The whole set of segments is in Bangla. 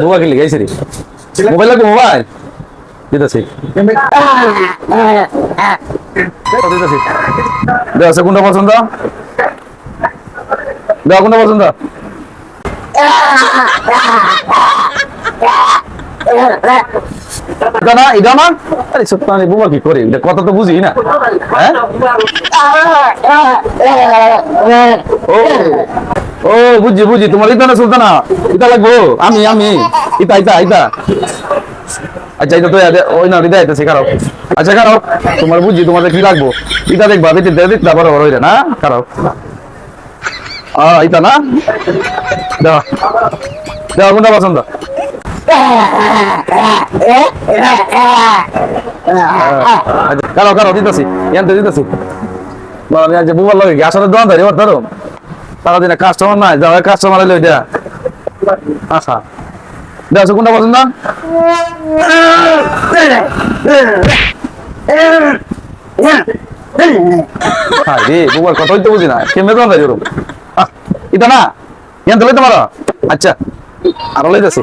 বুবা খেলি গাইছে রে। মোবাইল লাগবে মোবাইল? দিতেছি। দিতেছি। দেওয়া আছে কোনটা পছন্দ? দেওয়া কোনটা পছন্দ? বুঝি হ্যাঁ? তোমার আচ্ছা আচ্ছা বুঝছি, তোমাদের কি লাগবো? ইতা দেখবা বড় হইলে না, কারও? আ ইতা না পছন্দ কারও কারও, দিতেছি। এনতে দিতেছি। বল আজ বুবার লাগে গ্যাসের দোকান ধরে এবার ধরো সারাদিনে কাস্টমার নাই, যাও কাস্টমার এলো এটা। আচ্ছা। দেখো কোনটা পছন্দ? বুঝি না। না? আচ্ছা। আরও লইতেছি।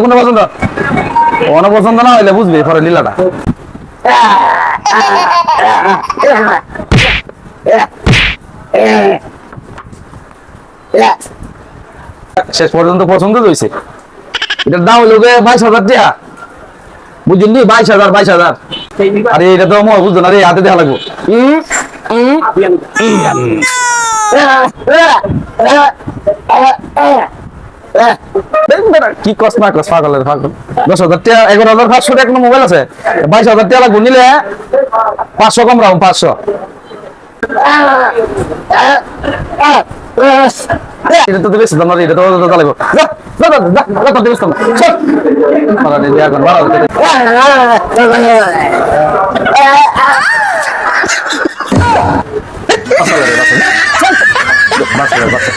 কোনটা পছন্দ? অন পছন্দ না হইলে লীলাটা। শেষ পর্যন্ত পছন্দ হয়েছে এটার দাম হইল বাইশ হাজার টাকা বুঝলি? বাইশ হাজার বাইশ হাজার। আরে, এটা তো আমার বুঝছ না রে, হাতে দেখা লাগবো। কি কস না কস পাগলের পাগল? দশ হাজার টাকা এগারো হাজার পাঁচশো টাকা মোবাইল আছে? বাইশ হাজার টাকা লাগবো নিলে পাঁচশো কম রাখুন পাঁচশো। এটা তো বেশি না এটা তো তো লাগবে। যা যা যা যা যা তো বেশি দাম চল। মারা নে এখন মারা Basta, basta.